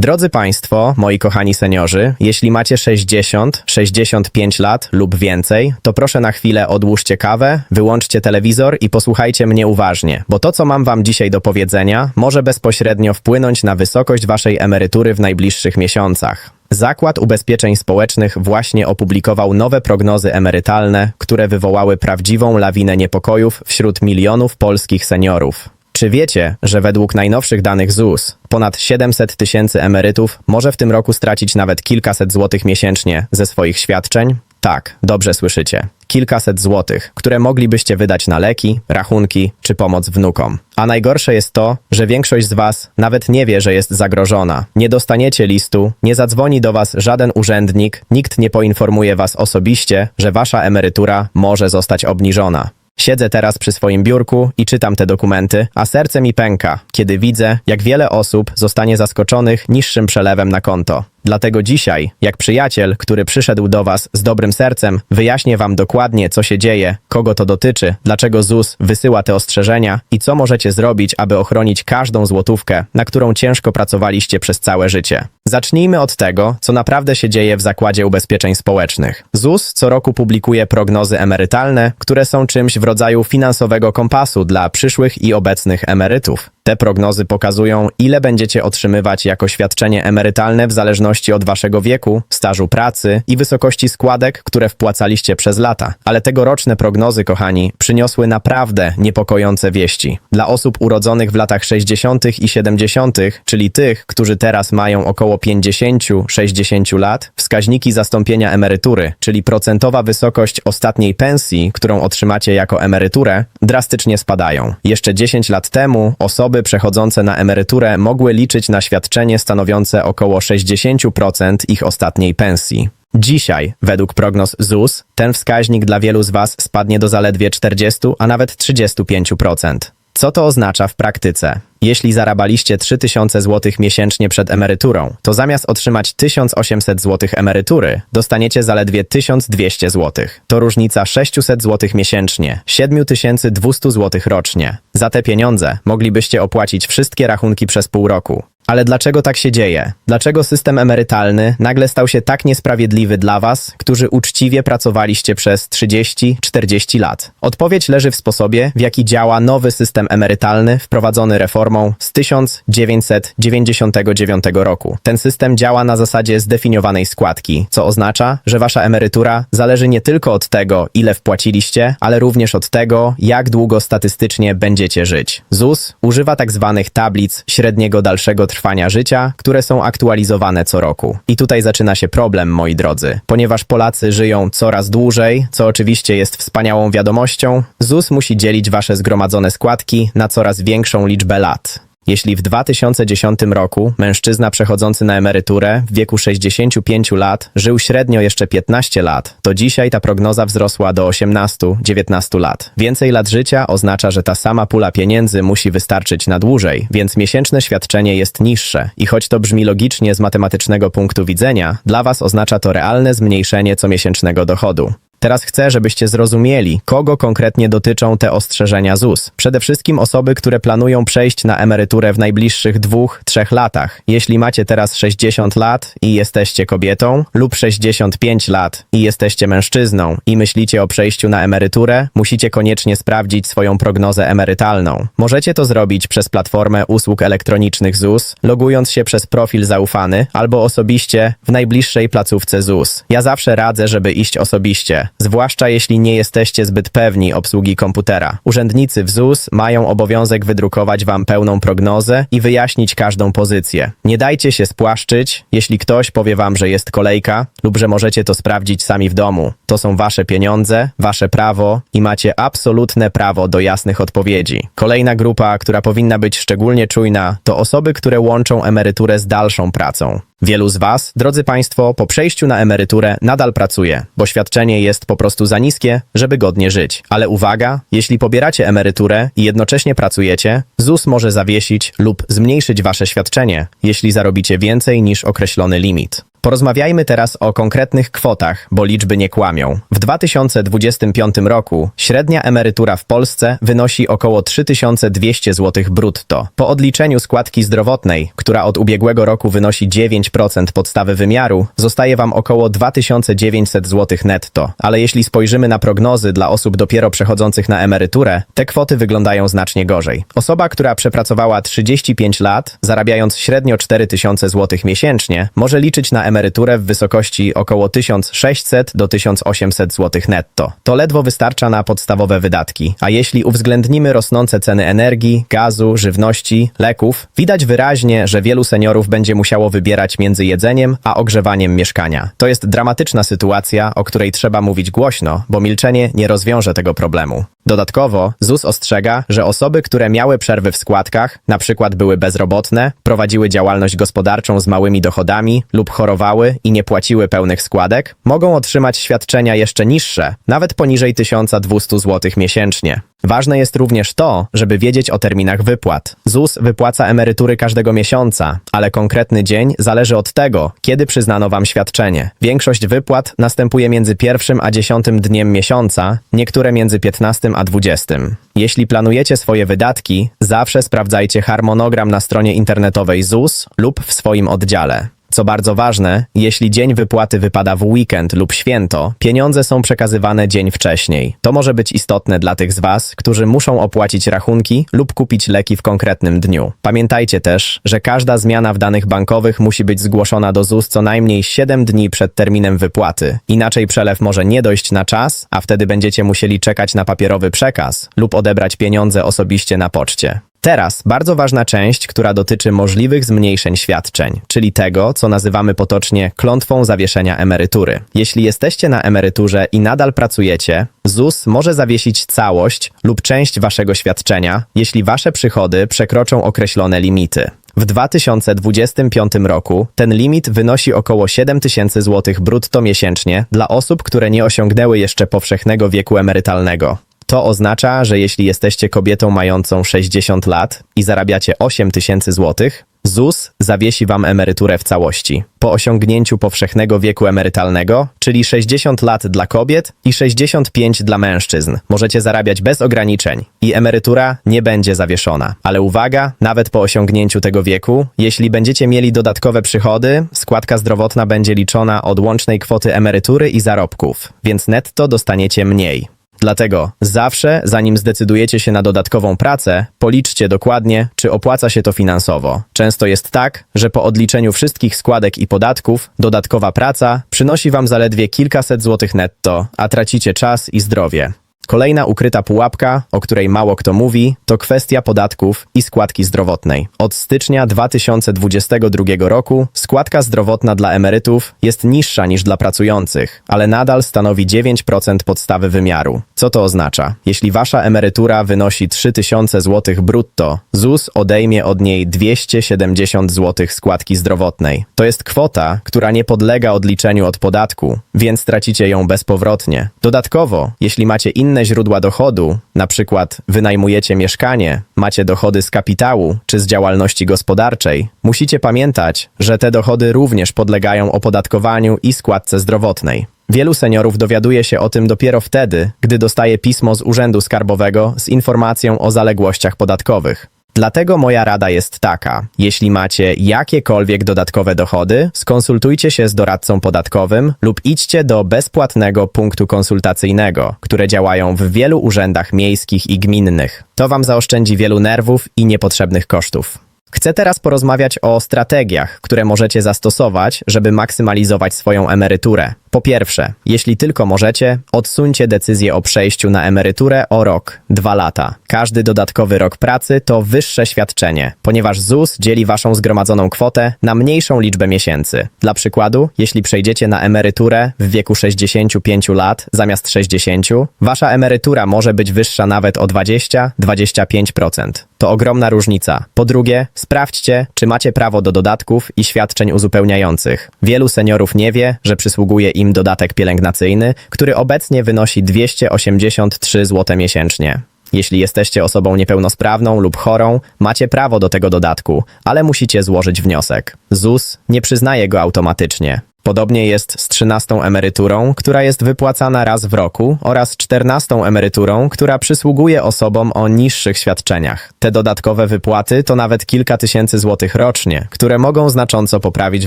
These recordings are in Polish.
Drodzy Państwo, moi kochani seniorzy, jeśli macie 60, 65 lat lub więcej, to proszę na chwilę odłóżcie kawę, wyłączcie telewizor i posłuchajcie mnie uważnie, bo to, co mam Wam dzisiaj do powiedzenia, może bezpośrednio wpłynąć na wysokość Waszej emerytury w najbliższych miesiącach. Zakład Ubezpieczeń Społecznych właśnie opublikował nowe prognozy emerytalne, które wywołały prawdziwą lawinę niepokojów wśród milionów polskich seniorów. Czy wiecie, że według najnowszych danych ZUS ponad 700 tysięcy emerytów może w tym roku stracić nawet kilkaset złotych miesięcznie ze swoich świadczeń? Tak, dobrze słyszycie. Kilkaset złotych, które moglibyście wydać na leki, rachunki czy pomoc wnukom. A najgorsze jest to, że większość z Was nawet nie wie, że jest zagrożona. Nie dostaniecie listu, nie zadzwoni do Was żaden urzędnik, nikt nie poinformuje Was osobiście, że Wasza emerytura może zostać obniżona. Siedzę teraz przy swoim biurku i czytam te dokumenty, a serce mi pęka, kiedy widzę, jak wiele osób zostanie zaskoczonych niższym przelewem na konto. Dlatego dzisiaj, jak przyjaciel, który przyszedł do Was z dobrym sercem, wyjaśnię Wam dokładnie, co się dzieje, kogo to dotyczy, dlaczego ZUS wysyła te ostrzeżenia i co możecie zrobić, aby ochronić każdą złotówkę, na którą ciężko pracowaliście przez całe życie. Zacznijmy od tego, co naprawdę się dzieje w Zakładzie Ubezpieczeń Społecznych. ZUS co roku publikuje prognozy emerytalne, które są czymś w rodzaju finansowego kompasu dla przyszłych i obecnych emerytów. Te prognozy pokazują, ile będziecie otrzymywać jako świadczenie emerytalne w zależności od waszego wieku, stażu pracy i wysokości składek, które wpłacaliście przez lata. Ale tegoroczne prognozy, kochani, przyniosły naprawdę niepokojące wieści. Dla osób urodzonych w latach 60. i 70., czyli tych, którzy teraz mają około 50-60 lat, wskaźniki zastąpienia emerytury, czyli procentowa wysokość ostatniej pensji, którą otrzymacie jako emeryturę, drastycznie spadają. Jeszcze 10 lat temu osoby przechodzące na emeryturę mogły liczyć na świadczenie stanowiące około 60% ich ostatniej pensji. Dzisiaj, według prognoz ZUS, ten wskaźnik dla wielu z Was spadnie do zaledwie 40, a nawet 35%. Co to oznacza w praktyce? Jeśli zarabialiście 3000 zł miesięcznie przed emeryturą, to zamiast otrzymać 1800 zł emerytury, dostaniecie zaledwie 1200 zł. To różnica 600 zł miesięcznie, 7200 zł rocznie. Za te pieniądze moglibyście opłacić wszystkie rachunki przez pół roku. Ale dlaczego tak się dzieje? Dlaczego system emerytalny nagle stał się tak niesprawiedliwy dla Was, którzy uczciwie pracowaliście przez 30-40 lat? Odpowiedź leży w sposobie, w jaki działa nowy system emerytalny wprowadzony reformą z 1999 roku. Ten system działa na zasadzie zdefiniowanej składki, co oznacza, że Wasza emerytura zależy nie tylko od tego, ile wpłaciliście, ale również od tego, jak długo statystycznie będziecie żyć. ZUS używa tak zwanych tablic średniego dalszego trwania życia, które są aktualizowane co roku. I tutaj zaczyna się problem, moi drodzy. Ponieważ Polacy żyją coraz dłużej, co oczywiście jest wspaniałą wiadomością, ZUS musi dzielić wasze zgromadzone składki na coraz większą liczbę lat. Jeśli w 2010 roku mężczyzna przechodzący na emeryturę w wieku 65 lat żył średnio jeszcze 15 lat, to dzisiaj ta prognoza wzrosła do 18-19 lat. Więcej lat życia oznacza, że ta sama pula pieniędzy musi wystarczyć na dłużej, więc miesięczne świadczenie jest niższe i choć to brzmi logicznie z matematycznego punktu widzenia, dla Was oznacza to realne zmniejszenie comiesięcznego dochodu. Teraz chcę, żebyście zrozumieli, kogo konkretnie dotyczą te ostrzeżenia ZUS. Przede wszystkim osoby, które planują przejść na emeryturę w najbliższych dwóch, trzech latach. Jeśli macie teraz 60 lat i jesteście kobietą, lub 65 lat i jesteście mężczyzną i myślicie o przejściu na emeryturę, musicie koniecznie sprawdzić swoją prognozę emerytalną. Możecie to zrobić przez platformę usług elektronicznych ZUS, logując się przez profil zaufany albo osobiście w najbliższej placówce ZUS. Ja zawsze radzę, żeby iść osobiście zwłaszcza jeśli nie jesteście zbyt pewni obsługi komputera. Urzędnicy w ZUS mają obowiązek wydrukować wam pełną prognozę i wyjaśnić każdą pozycję. Nie dajcie się spłaszczyć, jeśli ktoś powie wam, że jest kolejka lub że możecie to sprawdzić sami w domu. To są wasze pieniądze, wasze prawo i macie absolutne prawo do jasnych odpowiedzi. Kolejna grupa, która powinna być szczególnie czujna, to osoby, które łączą emeryturę z dalszą pracą. Wielu z Was, drodzy Państwo, po przejściu na emeryturę nadal pracuje, bo świadczenie jest po prostu za niskie, żeby godnie żyć. Ale uwaga, jeśli pobieracie emeryturę i jednocześnie pracujecie, ZUS może zawiesić lub zmniejszyć Wasze świadczenie, jeśli zarobicie więcej niż określony limit. Porozmawiajmy teraz o konkretnych kwotach, bo liczby nie kłamią. W 2025 roku średnia emerytura w Polsce wynosi około 3200 zł brutto. Po odliczeniu składki zdrowotnej, która od ubiegłego roku wynosi 9% podstawy wymiaru, zostaje Wam około 2900 zł netto. Ale jeśli spojrzymy na prognozy dla osób dopiero przechodzących na emeryturę, te kwoty wyglądają znacznie gorzej. Osoba, która przepracowała 35 lat, zarabiając średnio 4000 zł miesięcznie, może liczyć na emeryturę w wysokości około 1600 do 1800 zł netto. To ledwo wystarcza na podstawowe wydatki, a jeśli uwzględnimy rosnące ceny energii, gazu, żywności, leków, widać wyraźnie, że wielu seniorów będzie musiało wybierać między jedzeniem a ogrzewaniem mieszkania. To jest dramatyczna sytuacja, o której trzeba mówić głośno, bo milczenie nie rozwiąże tego problemu. Dodatkowo ZUS ostrzega, że osoby, które miały przerwy w składkach, na przykład były bezrobotne, prowadziły działalność gospodarczą z małymi dochodami lub chorowały i nie płaciły pełnych składek, mogą otrzymać świadczenia jeszcze niższe, nawet poniżej 1200 zł miesięcznie. Ważne jest również to, żeby wiedzieć o terminach wypłat. ZUS wypłaca emerytury każdego miesiąca, ale konkretny dzień zależy od tego, kiedy przyznano Wam świadczenie. Większość wypłat następuje między pierwszym a dziesiątym dniem miesiąca, niektóre między 15 a 20. Jeśli planujecie swoje wydatki, zawsze sprawdzajcie harmonogram na stronie internetowej ZUS lub w swoim oddziale. Co bardzo ważne, jeśli dzień wypłaty wypada w weekend lub święto, pieniądze są przekazywane dzień wcześniej. To może być istotne dla tych z Was, którzy muszą opłacić rachunki lub kupić leki w konkretnym dniu. Pamiętajcie też, że każda zmiana w danych bankowych musi być zgłoszona do ZUS co najmniej 7 dni przed terminem wypłaty. Inaczej przelew może nie dojść na czas, a wtedy będziecie musieli czekać na papierowy przekaz lub odebrać pieniądze osobiście na poczcie. Teraz bardzo ważna część, która dotyczy możliwych zmniejszeń świadczeń, czyli tego, co nazywamy potocznie klątwą zawieszenia emerytury. Jeśli jesteście na emeryturze i nadal pracujecie, ZUS może zawiesić całość lub część waszego świadczenia, jeśli wasze przychody przekroczą określone limity. W 2025 roku ten limit wynosi około 7 tysięcy złotych brutto miesięcznie dla osób, które nie osiągnęły jeszcze powszechnego wieku emerytalnego. To oznacza, że jeśli jesteście kobietą mającą 60 lat i zarabiacie 8 tysięcy złotych, ZUS zawiesi wam emeryturę w całości. Po osiągnięciu powszechnego wieku emerytalnego, czyli 60 lat dla kobiet i 65 dla mężczyzn, możecie zarabiać bez ograniczeń i emerytura nie będzie zawieszona. Ale uwaga, nawet po osiągnięciu tego wieku, jeśli będziecie mieli dodatkowe przychody, składka zdrowotna będzie liczona od łącznej kwoty emerytury i zarobków, więc netto dostaniecie mniej. Dlatego zawsze, zanim zdecydujecie się na dodatkową pracę, policzcie dokładnie, czy opłaca się to finansowo. Często jest tak, że po odliczeniu wszystkich składek i podatków, dodatkowa praca przynosi wam zaledwie kilkaset złotych netto, a tracicie czas i zdrowie. Kolejna ukryta pułapka, o której mało kto mówi, to kwestia podatków i składki zdrowotnej. Od stycznia 2022 roku składka zdrowotna dla emerytów jest niższa niż dla pracujących, ale nadal stanowi 9% podstawy wymiaru. Co to oznacza? Jeśli wasza emerytura wynosi 3000 zł brutto, ZUS odejmie od niej 270 zł składki zdrowotnej. To jest kwota, która nie podlega odliczeniu od podatku, więc tracicie ją bezpowrotnie. Dodatkowo, jeśli macie inne źródła dochodu, na przykład wynajmujecie mieszkanie, macie dochody z kapitału czy z działalności gospodarczej, musicie pamiętać, że te dochody również podlegają opodatkowaniu i składce zdrowotnej. Wielu seniorów dowiaduje się o tym dopiero wtedy, gdy dostaje pismo z Urzędu Skarbowego z informacją o zaległościach podatkowych. Dlatego moja rada jest taka: jeśli macie jakiekolwiek dodatkowe dochody, skonsultujcie się z doradcą podatkowym lub idźcie do bezpłatnego punktu konsultacyjnego, które działają w wielu urzędach miejskich i gminnych. To Wam zaoszczędzi wielu nerwów i niepotrzebnych kosztów. Chcę teraz porozmawiać o strategiach, które możecie zastosować, żeby maksymalizować swoją emeryturę. Po pierwsze, jeśli tylko możecie, odsuńcie decyzję o przejściu na emeryturę o rok, dwa lata. Każdy dodatkowy rok pracy to wyższe świadczenie, ponieważ ZUS dzieli waszą zgromadzoną kwotę na mniejszą liczbę miesięcy. Dla przykładu, jeśli przejdziecie na emeryturę w wieku 65 lat zamiast 60, wasza emerytura może być wyższa nawet o 20-25%. To ogromna różnica. Po drugie, sprawdźcie, czy macie prawo do dodatków i świadczeń uzupełniających. Wielu seniorów nie wie, że przysługuje im dodatek pielęgnacyjny, który obecnie wynosi 283 zł miesięcznie. Jeśli jesteście osobą niepełnosprawną lub chorą, macie prawo do tego dodatku, ale musicie złożyć wniosek. ZUS nie przyznaje go automatycznie. Podobnie jest z 13 emeryturą, która jest wypłacana raz w roku, oraz 14 emeryturą, która przysługuje osobom o niższych świadczeniach. Te dodatkowe wypłaty to nawet kilka tysięcy złotych rocznie, które mogą znacząco poprawić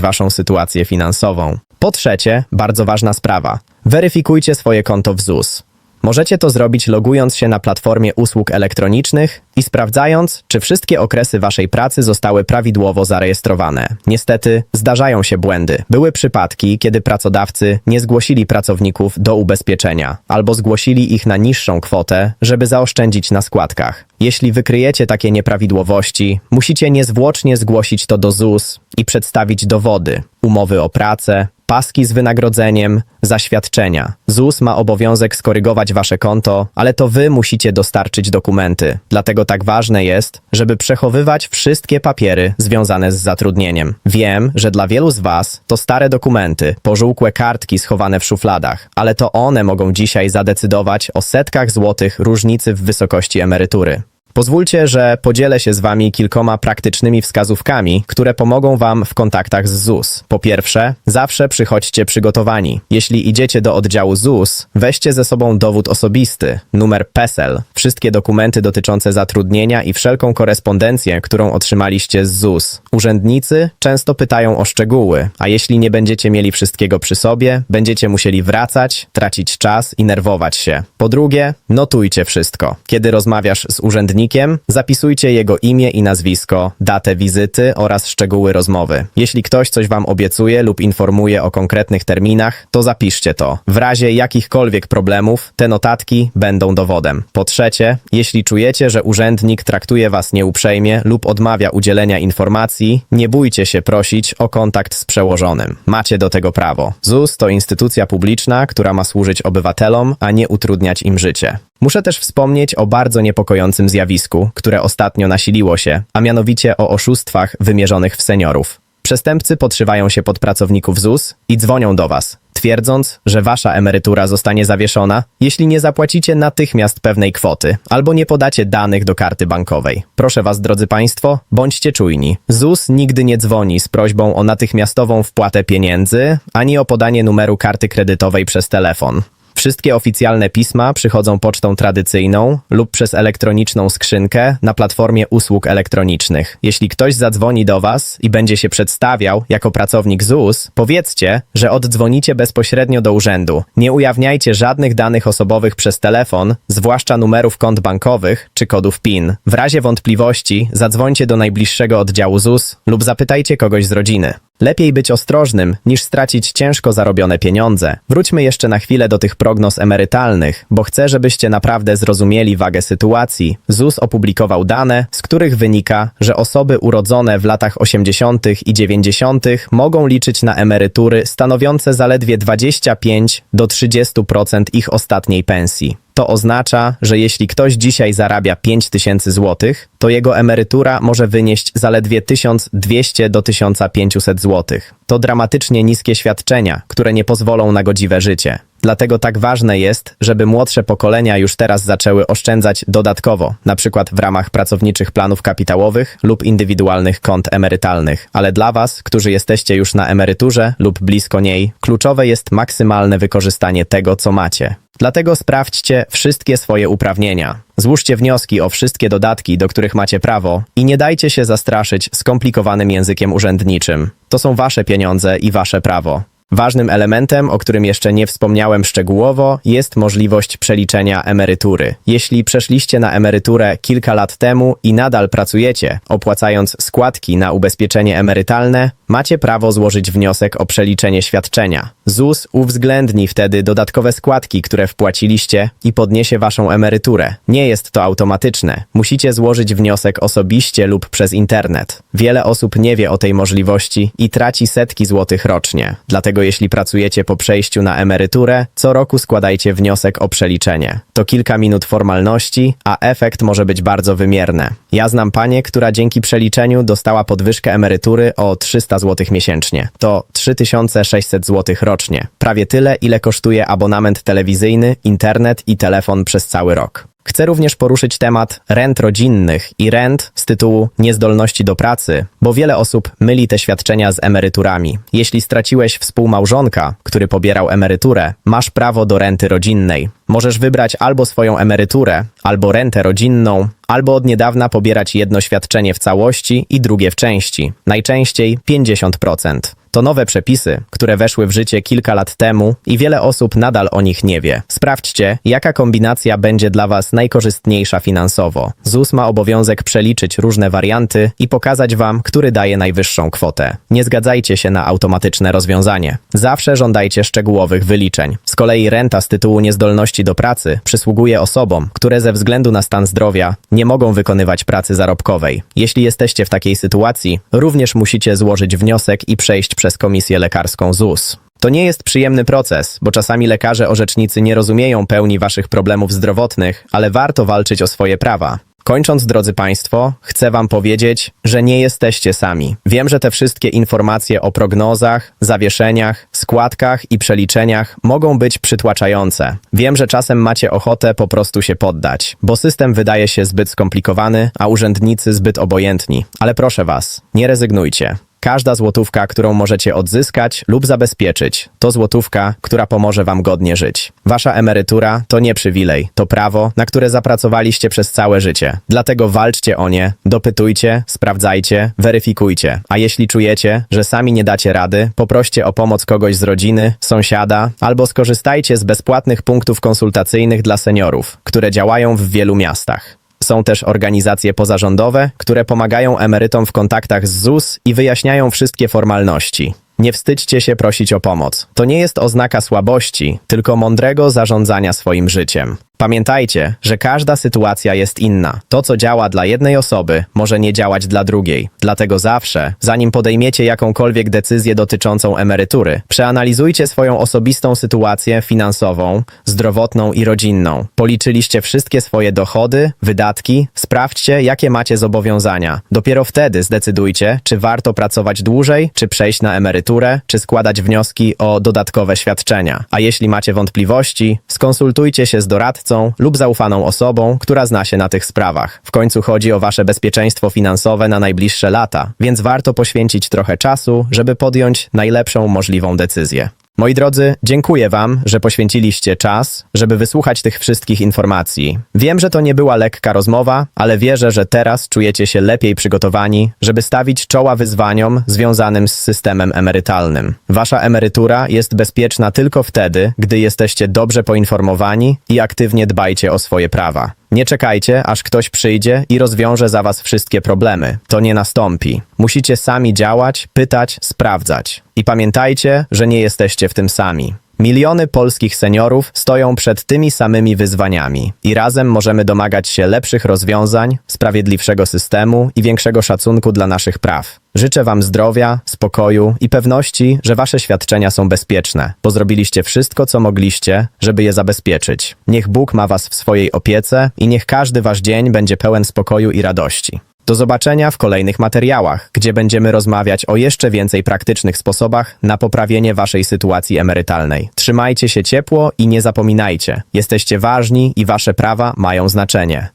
waszą sytuację finansową. Po trzecie, bardzo ważna sprawa. Weryfikujcie swoje konto w ZUS. Możecie to zrobić logując się na platformie usług elektronicznych i sprawdzając, czy wszystkie okresy waszej pracy zostały prawidłowo zarejestrowane. Niestety, zdarzają się błędy. Były przypadki, kiedy pracodawcy nie zgłosili pracowników do ubezpieczenia albo zgłosili ich na niższą kwotę, żeby zaoszczędzić na składkach. Jeśli wykryjecie takie nieprawidłowości, musicie niezwłocznie zgłosić to do ZUS i przedstawić dowody, umowy o pracę, paski z wynagrodzeniem, zaświadczenia. ZUS ma obowiązek skorygować wasze konto, ale to wy musicie dostarczyć dokumenty. Dlatego tak ważne jest, żeby przechowywać wszystkie papiery związane z zatrudnieniem. Wiem, że dla wielu z was to stare dokumenty, pożółkłe kartki schowane w szufladach, ale to one mogą dzisiaj zadecydować o setkach złotych różnicy w wysokości emerytury. Pozwólcie, że podzielę się z Wami kilkoma praktycznymi wskazówkami, które pomogą Wam w kontaktach z ZUS. Po pierwsze, zawsze przychodźcie przygotowani. Jeśli idziecie do oddziału ZUS, weźcie ze sobą dowód osobisty, numer PESEL, wszystkie dokumenty dotyczące zatrudnienia i wszelką korespondencję, którą otrzymaliście z ZUS. Urzędnicy często pytają o szczegóły, a jeśli nie będziecie mieli wszystkiego przy sobie, będziecie musieli wracać, tracić czas i nerwować się. Po drugie, notujcie wszystko. Kiedy rozmawiasz z urzędnikiem, zapisujcie jego imię i nazwisko, datę wizyty oraz szczegóły rozmowy. Jeśli ktoś coś wam obiecuje lub informuje o konkretnych terminach, to zapiszcie to. W razie jakichkolwiek problemów, te notatki będą dowodem. Po trzecie, jeśli czujecie, że urzędnik traktuje was nieuprzejmie lub odmawia udzielenia informacji, nie bójcie się prosić o kontakt z przełożonym. Macie do tego prawo. ZUS to instytucja publiczna, która ma służyć obywatelom, a nie utrudniać im życie. Muszę też wspomnieć o bardzo niepokojącym zjawisku, które ostatnio nasiliło się, a mianowicie o oszustwach wymierzonych w seniorów. Przestępcy podszywają się pod pracowników ZUS i dzwonią do Was, twierdząc, że Wasza emerytura zostanie zawieszona, jeśli nie zapłacicie natychmiast pewnej kwoty albo nie podacie danych do karty bankowej. Proszę Was, drodzy Państwo, bądźcie czujni. ZUS nigdy nie dzwoni z prośbą o natychmiastową wpłatę pieniędzy ani o podanie numeru karty kredytowej przez telefon. Wszystkie oficjalne pisma przychodzą pocztą tradycyjną lub przez elektroniczną skrzynkę na platformie usług elektronicznych. Jeśli ktoś zadzwoni do Was i będzie się przedstawiał jako pracownik ZUS, powiedzcie, że oddzwonicie bezpośrednio do urzędu. Nie ujawniajcie żadnych danych osobowych przez telefon, zwłaszcza numerów kont bankowych czy kodów PIN. W razie wątpliwości zadzwońcie do najbliższego oddziału ZUS lub zapytajcie kogoś z rodziny. Lepiej być ostrożnym, niż stracić ciężko zarobione pieniądze. Wróćmy jeszcze na chwilę do tych prognoz emerytalnych, bo chcę, żebyście naprawdę zrozumieli wagę sytuacji. ZUS opublikował dane, z których wynika, że osoby urodzone w latach 80. i 90. mogą liczyć na emerytury stanowiące zaledwie 25 do 30% ich ostatniej pensji. To oznacza, że jeśli ktoś dzisiaj zarabia 5000 zł, to jego emerytura może wynieść zaledwie 1200 do 1500 zł. To dramatycznie niskie świadczenia, które nie pozwolą na godziwe życie. Dlatego tak ważne jest, żeby młodsze pokolenia już teraz zaczęły oszczędzać dodatkowo, na przykład w ramach pracowniczych planów kapitałowych lub indywidualnych kont emerytalnych. Ale dla Was, którzy jesteście już na emeryturze lub blisko niej, kluczowe jest maksymalne wykorzystanie tego, co macie. Dlatego sprawdźcie wszystkie swoje uprawnienia. Złóżcie wnioski o wszystkie dodatki, do których macie prawo i nie dajcie się zastraszyć skomplikowanym językiem urzędniczym. To są wasze pieniądze i wasze prawo. Ważnym elementem, o którym jeszcze nie wspomniałem szczegółowo, jest możliwość przeliczenia emerytury. Jeśli przeszliście na emeryturę kilka lat temu i nadal pracujecie, opłacając składki na ubezpieczenie emerytalne, macie prawo złożyć wniosek o przeliczenie świadczenia. ZUS uwzględni wtedy dodatkowe składki, które wpłaciliście i podniesie waszą emeryturę. Nie jest to automatyczne. Musicie złożyć wniosek osobiście lub przez internet. Wiele osób nie wie o tej możliwości i traci setki złotych rocznie. Dlatego jeśli pracujecie po przejściu na emeryturę, co roku składajcie wniosek o przeliczenie. To kilka minut formalności, a efekt może być bardzo wymierny. Ja znam panię, która dzięki przeliczeniu dostała podwyżkę emerytury o 300 zł miesięcznie. To 3600 zł rocznie. Prawie tyle, ile kosztuje abonament telewizyjny, internet i telefon przez cały rok. Chcę również poruszyć temat rent rodzinnych i rent z tytułu niezdolności do pracy, bo wiele osób myli te świadczenia z emeryturami. Jeśli straciłeś współmałżonka, który pobierał emeryturę, masz prawo do renty rodzinnej. Możesz wybrać albo swoją emeryturę, albo rentę rodzinną, albo od niedawna pobierać jedno świadczenie w całości i drugie w części, najczęściej 50%. To nowe przepisy, które weszły w życie kilka lat temu i wiele osób nadal o nich nie wie. Sprawdźcie, jaka kombinacja będzie dla Was najkorzystniejsza finansowo. ZUS ma obowiązek przeliczyć różne warianty i pokazać Wam, który daje najwyższą kwotę. Nie zgadzajcie się na automatyczne rozwiązanie. Zawsze żądajcie szczegółowych wyliczeń. Z kolei renta z tytułu niezdolności do pracy przysługuje osobom, które ze względu na stan zdrowia nie mogą wykonywać pracy zarobkowej. Jeśli jesteście w takiej sytuacji, również musicie złożyć wniosek i przejść przez komisję lekarską ZUS. To nie jest przyjemny proces, bo czasami lekarze orzecznicy nie rozumieją pełni waszych problemów zdrowotnych, ale warto walczyć o swoje prawa. Kończąc, drodzy Państwo, chcę Wam powiedzieć, że nie jesteście sami. Wiem, że te wszystkie informacje o prognozach, zawieszeniach, składkach i przeliczeniach mogą być przytłaczające. Wiem, że czasem macie ochotę po prostu się poddać, bo system wydaje się zbyt skomplikowany, a urzędnicy zbyt obojętni. Ale proszę Was, nie rezygnujcie. Każda złotówka, którą możecie odzyskać lub zabezpieczyć, to złotówka, która pomoże wam godnie żyć. Wasza emerytura to nie przywilej, to prawo, na które zapracowaliście przez całe życie. Dlatego walczcie o nie, dopytujcie, sprawdzajcie, weryfikujcie. A jeśli czujecie, że sami nie dacie rady, poproście o pomoc kogoś z rodziny, sąsiada, albo skorzystajcie z bezpłatnych punktów konsultacyjnych dla seniorów, które działają w wielu miastach. Są też organizacje pozarządowe, które pomagają emerytom w kontaktach z ZUS i wyjaśniają wszystkie formalności. Nie wstydźcie się prosić o pomoc. To nie jest oznaka słabości, tylko mądrego zarządzania swoim życiem. Pamiętajcie, że każda sytuacja jest inna. To, co działa dla jednej osoby, może nie działać dla drugiej. Dlatego zawsze, zanim podejmiecie jakąkolwiek decyzję dotyczącą emerytury, przeanalizujcie swoją osobistą sytuację finansową, zdrowotną i rodzinną. Policzyliście wszystkie swoje dochody, wydatki, sprawdźcie, jakie macie zobowiązania. Dopiero wtedy zdecydujcie, czy warto pracować dłużej, czy przejść na emeryturę, czy składać wnioski o dodatkowe świadczenia. A jeśli macie wątpliwości, skonsultujcie się z lub zaufaną osobą, która zna się na tych sprawach. W końcu chodzi o wasze bezpieczeństwo finansowe na najbliższe lata, więc warto poświęcić trochę czasu, żeby podjąć najlepszą możliwą decyzję. Moi drodzy, dziękuję Wam, że poświęciliście czas, żeby wysłuchać tych wszystkich informacji. Wiem, że to nie była lekka rozmowa, ale wierzę, że teraz czujecie się lepiej przygotowani, żeby stawić czoła wyzwaniom związanym z systemem emerytalnym. Wasza emerytura jest bezpieczna tylko wtedy, gdy jesteście dobrze poinformowani i aktywnie dbajcie o swoje prawa. Nie czekajcie, aż ktoś przyjdzie i rozwiąże za was wszystkie problemy. To nie nastąpi. Musicie sami działać, pytać, sprawdzać. I pamiętajcie, że nie jesteście w tym sami. Miliony polskich seniorów stoją przed tymi samymi wyzwaniami i razem możemy domagać się lepszych rozwiązań, sprawiedliwszego systemu i większego szacunku dla naszych praw. Życzę Wam zdrowia, spokoju i pewności, że Wasze świadczenia są bezpieczne, bo zrobiliście wszystko, co mogliście, żeby je zabezpieczyć. Niech Bóg ma Was w swojej opiece i niech każdy Wasz dzień będzie pełen spokoju i radości. Do zobaczenia w kolejnych materiałach, gdzie będziemy rozmawiać o jeszcze więcej praktycznych sposobach na poprawienie Waszej sytuacji emerytalnej. Trzymajcie się ciepło i nie zapominajcie, jesteście ważni i Wasze prawa mają znaczenie.